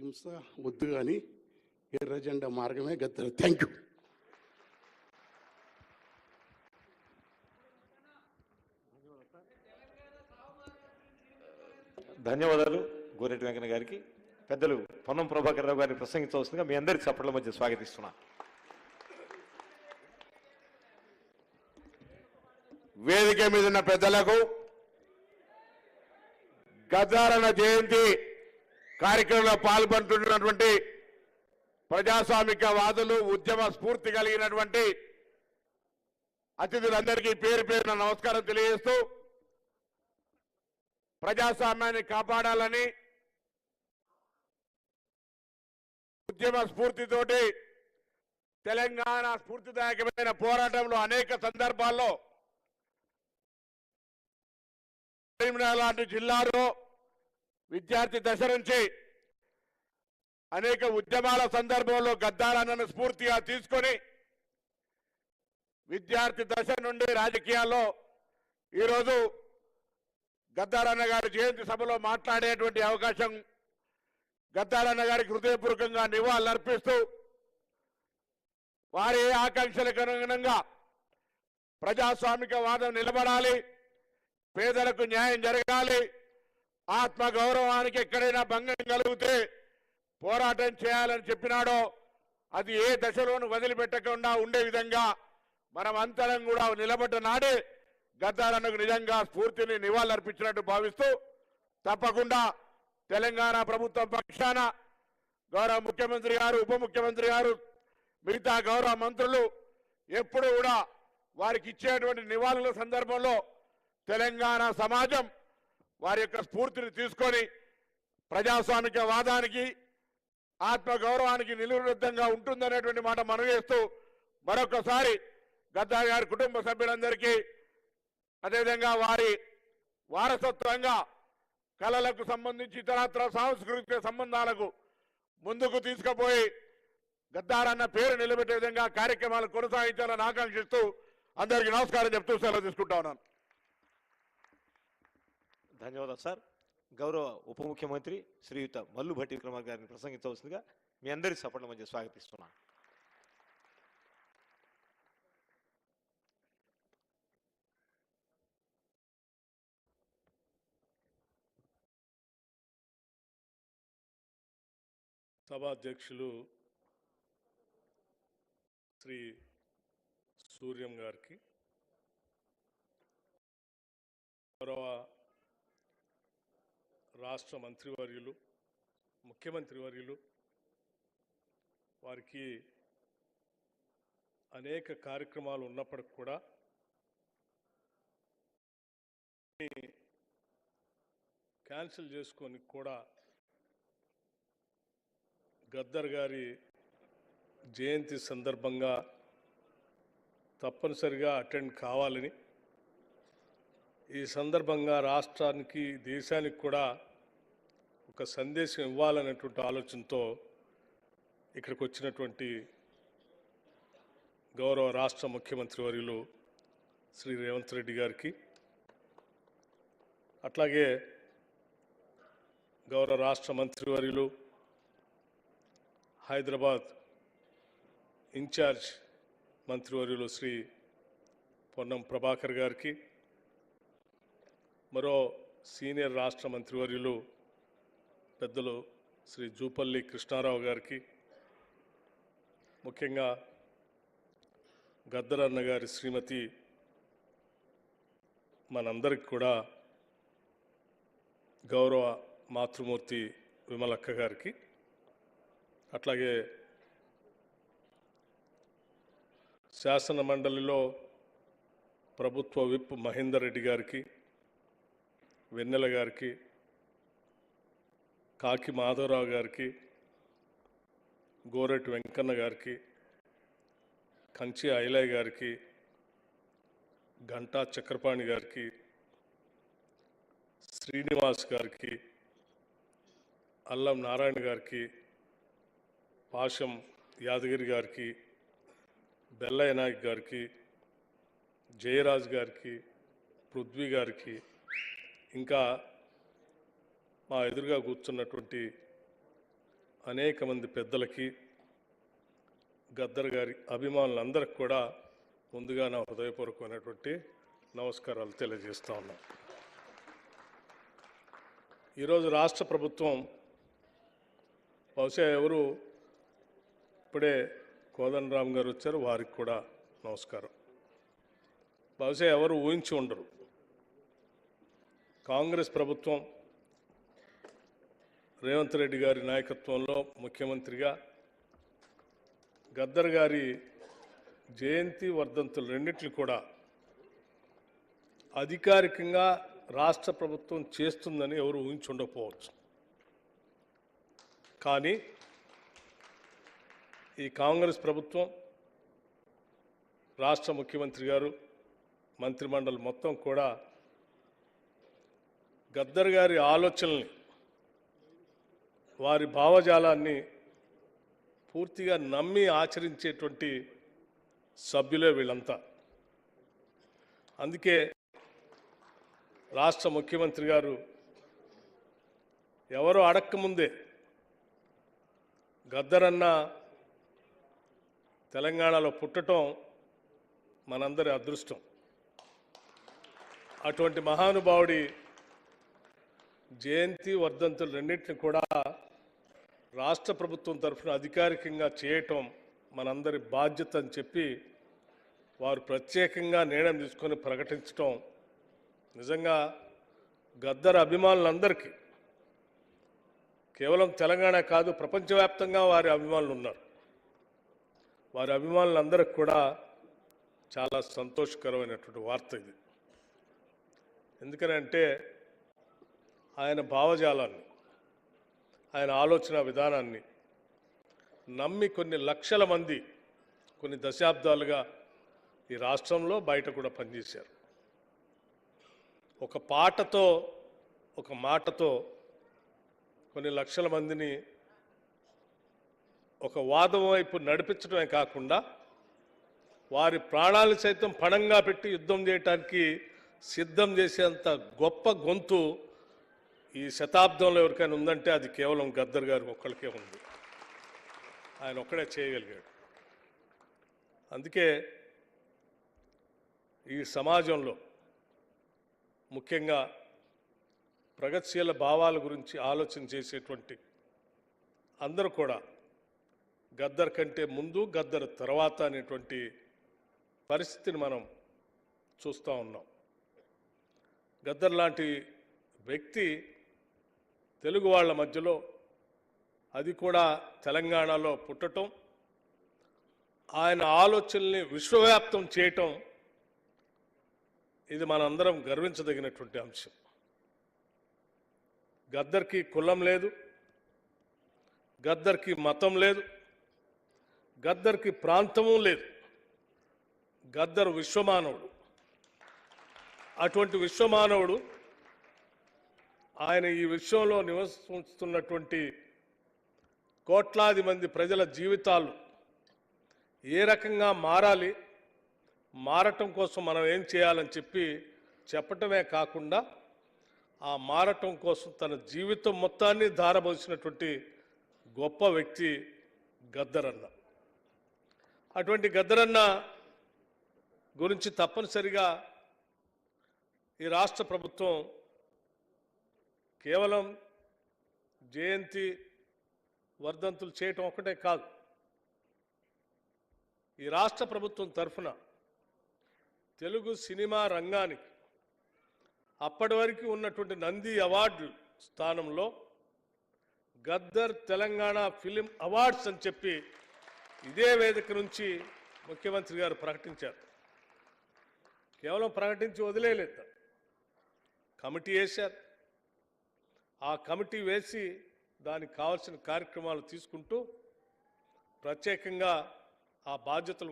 హింస వద్దు కానీ ఎర్ర జెండా మార్గమే గద్దరు. థ్యాంక్ యూ ధన్యవాదాలు గోరెటి వెంకన్న గారికి. పెద్దలు పొన్నం ప్రభాకర్ రావు గారిని ప్రసంగించవలసిందిగా మీ అందరి చప్పట్ల మధ్య స్వాగతిస్తున్నా. వేదిక మీద ఉన్న పెద్దలకు గద్దారన్న జయంతి. కార్యక్రమంలో పాల్పడుతున్నటువంటి ప్రజాస్వామిక వాదులు ఉద్యమ స్ఫూర్తి కలిగినటువంటి అతిథులందరికీ పేరు పేరున నమస్కారం తెలియజేస్తూ ప్రజాస్వామ్యాన్ని కాపాడాలని ఉద్యమ స్ఫూర్తితోటి తెలంగాణ స్ఫూర్తిదాయకమైన పోరాటంలో అనేక సందర్భాల్లో కరీంనగర్ లాంటి జిల్లాలో విద్యార్థి దశ నుంచి అనేక ఉద్యమాల సందర్భంలో గద్దాలన్నను స్ఫూర్తిగా తీసుకొని విద్యార్థి దశ నుండి రాజకీయాల్లో ఈరోజు గద్దారన్న గారి జయంతి సభలో మాట్లాడేటువంటి అవకాశం గద్దారన్న గారికి హృదయపూర్వకంగా నివాళులర్పిస్తూ వారి ఆకాంక్షలకు అనుగుణంగా ప్రజాస్వామిక వాదం నిలబడాలి పేదలకు న్యాయం జరగాలి ఆత్మ గౌరవానికి ఎక్కడైనా భంగం కలిగితే పోరాటం చేయాలని చెప్పినాడో అది ఏ దశలోనూ వదిలిపెట్టకుండా ఉండే విధంగా మనం అంతరం కూడా నిలబడ్డ నాడే గద్దారన్నకు నిజంగా స్ఫూర్తిని నివాళులర్పించినట్టు భావిస్తూ తప్పకుండా తెలంగాణ ప్రభుత్వం పక్షాన గౌరవ ముఖ్యమంత్రి గారు ఉప ముఖ్యమంత్రి గారు మిగతా గౌరవ మంత్రులు ఎప్పుడు కూడా వారికి ఇచ్చేటువంటి నివాళుల సందర్భంలో తెలంగాణ సమాజం వారి యొక్క స్ఫూర్తిని తీసుకొని ప్రజాస్వామిక వాదానికి ఆత్మ గౌరవానికి నిలువృద్ధంగా ఉంటుందనేటువంటి మాట మనం చేస్తూ మరొకసారి గద్దా గారి కుటుంబ సభ్యులందరికీ అదేవిధంగా వారి వారసత్వంగా కళలకు సంబంధించి ఇతరత్ర సాంస్కృతిక సంబంధాలకు ముందుకు తీసుకుపోయి గద్దారన్న పేరు నిలబెట్టే విధంగా కార్యక్రమాలు కొనసాగించాలని ఆకాంక్షిస్తూ అందరికీ నమస్కారం చెప్తూ సెలవు తీసుకుంటా ఉన్నాను. ధన్యవాదాలు సార్. గౌరవ ఉప ముఖ్యమంత్రి శ్రీయుత మల్లు భట్టి విక్రమార్ గారిని ప్రసంగించవలసిందిగా మీ అందరి చప్పట్ల మధ్య స్వాగతిస్తున్నా సభాధ్యక్షులు శ్రీ సూర్యం గారికి గౌరవ రాష్ట్ర మంత్రివర్యులు ముఖ్యమంత్రి వర్యులు వారికి అనేక కార్యక్రమాలు ఉన్నప్పటికి కూడా క్యాన్సిల్ చేసుకొని కూడా గద్దర్ గారి జయంతి సందర్భంగా తప్పనిసరిగా అటెండ్ కావాలని ఈ సందర్భంగా రాష్ట్రానికి దేశానికి కూడా ఒక సందేశం ఇవ్వాలనేటువంటి ఆలోచనతో ఇక్కడికి వచ్చినటువంటి గౌరవ రాష్ట్ర ముఖ్యమంత్రి వర్యులు శ్రీ రేవంత్ రెడ్డి గారికి అట్లాగే గౌరవ రాష్ట్ర మంత్రివర్యులు హైదరాబాద్ ఇన్ఛార్జ్ మంత్రివర్యులు శ్రీ పొన్నం ప్రభాకర్ గారికి మరో సీనియర్ రాష్ట్ర మంత్రివర్యులు పెద్దలు శ్రీ జూపల్లి కృష్ణారావు గారికి ముఖ్యంగా గద్దరన్న గారి శ్రీమతి మనందరికి కూడా గౌరవ మాతృమూర్తి విమలక్క గారికి అట్లాగే శాసన మండలిలో ప్రభుత్వ విప్ మహేందర్ రెడ్డి గారికి వెన్నెల గారికి కాకి మాధవరావు గారికి గోరెటి వెంకన్న గారికి కంచి ఐలయ్య గారికి గంటా చక్రపాణి గారికి శ్రీనివాస్ గారికి అల్లం నారాయణ గారికి పాషం యాదగిరి గారికి బెల్లయ్య నాయక్ గారికి జయరాజ్ గారికి పృథ్వీ గారికి ఇంకా మా ఎదురుగా కూర్చున్నటువంటి అనేక మంది పెద్దలకి గద్దర్ గారి అభిమానులందరికి కూడా ముందుగా నా హృదయపూర్వకమైనటువంటి నమస్కారాలు తెలియజేస్తా ఉన్నా. ఈరోజు రాష్ట్ర ప్రభుత్వం బహుశా ఎవరు ఇప్పుడే కోదండరామ్ గారు వచ్చారు వారికి కూడా నమస్కారం. బహుశా ఎవరు ఊహించి ఉండరు. కాంగ్రెస్ ప్రభుత్వం రేవంత్ రెడ్డి గారి నాయకత్వంలో ముఖ్యమంత్రిగా గద్దర్ గారి జయంతి వర్ధంతులు రెండింటిని కూడా అధికారికంగా రాష్ట్ర ప్రభుత్వం చేస్తుందని ఎవరు ఊహించుండకపోవచ్చు. కానీ ఈ కాంగ్రెస్ ప్రభుత్వం రాష్ట్ర ముఖ్యమంత్రి గారు మంత్రిమండలి మొత్తం కూడా గద్దర్ గారి ఆలోచనల్ని వారి భావజాలాన్ని పూర్తిగా నమ్మి ఆచరించేటువంటి సభ్యులే వీళ్ళంతా. అందుకే రాష్ట్ర ముఖ్యమంత్రి గారు ఎవరు అడక్కముందే గద్దరన్న తెలంగాణలో పుట్టటం మనందరి అదృష్టం. అటువంటి మహానుభావుడి జయంతి వర్ధంతులు రెండింటిని కూడా రాష్ట్ర ప్రభుత్వం తరఫున అధికారికంగా చేయటం మనందరి బాధ్యత అని చెప్పి వారు ప్రత్యేకంగా నిర్ణయం తీసుకొని ప్రకటించటం నిజంగా గద్దర్ అభిమానులందరికీ కేవలం తెలంగాణ కాదు ప్రపంచవ్యాప్తంగా వారి అభిమానులు ఉన్నారు. వారి అభిమానులందరికీ కూడా చాలా సంతోషకరమైనటువంటి వార్త ఇది. ఎందుకనంటే ఆయన భావజాలాన్ని ఆయన ఆలోచన విధానాన్ని నమ్మి కొన్ని లక్షల మంది కొన్ని దశాబ్దాలుగా ఈ రాష్ట్రంలో బయట కూడా పనిచేశారు. ఒక పాటతో ఒక మాటతో కొన్ని లక్షల మందిని ఒక వాదం వైపు నడిపించడమే కాకుండా వారి ప్రాణాలు సైతం పణంగా పెట్టి యుద్ధం చేయటానికి సిద్ధం చేసేంత గొప్ప గొంతు ఈ శతాబ్దంలో ఎవరికైనా ఉందంటే అది కేవలం గద్దర్ గారు ఒక్కడికే ఉంది. ఆయన ఒక్కడే చేయగలిగాడు. అందుకే ఈ సమాజంలో ముఖ్యంగా ప్రగతిశీల భావాల గురించి ఆలోచన చేసేటువంటి అందరూ కూడా గద్దర్ కంటే ముందు గద్దర్ తర్వాత అనేటువంటి పరిస్థితిని మనం చూస్తూ ఉన్నాం. గద్దర్ లాంటి వ్యక్తి తెలుగు వాళ్ళ మధ్యలో అది కూడా తెలంగాణలో పుట్టటం ఆయన ఆలోచనల్ని విశ్వవ్యాప్తం చేయటం ఇది మనందరం గర్వించదగినటువంటి అంశం. గద్దర్కి కులం లేదు గద్దర్కి మతం లేదు గద్దర్కి ప్రాంతము లేదు. గద్దర్ విశ్వమానవుడు. అటువంటి విశ్వమానవుడు ఆయన ఈ విశ్వంలో నివసిస్తున్నటువంటి కోట్లాది మంది ప్రజల జీవితాలు ఏ రకంగా మారాలి మారటం కోసం మనం ఏం చేయాలని చెప్పి చెప్పటమే కాకుండా ఆ మారటం కోసం తన జీవితం మొత్తాన్ని ధారబోసినటువంటి గొప్ప వ్యక్తి గద్దరన్న. అటువంటి గద్దరన్న గురించి తప్పనిసరిగా ఈ రాష్ట్ర ప్రభుత్వం కేవలం జయంతి వర్ధంతులు చేయటం ఒకటే కాదు. ఈ రాష్ట్ర ప్రభుత్వం తరఫున తెలుగు సినిమా రంగానికి అప్పటి వరకు ఉన్నటువంటి నంది అవార్డు స్థానంలో గద్దర్ తెలంగాణ ఫిలిం అవార్డ్స్ అని చెప్పి ఇదే వేదిక నుంచి ముఖ్యమంత్రి గారు ప్రకటించారు. కేవలం ప్రకటించి వదిలేయలేదు. కమిటీ వేశారు. ఆ కమిటీ వేసి దానికి కావాల్సిన కార్యక్రమాలు తీసుకుంటూ ప్రత్యేకంగా ఆ బాధ్యతలు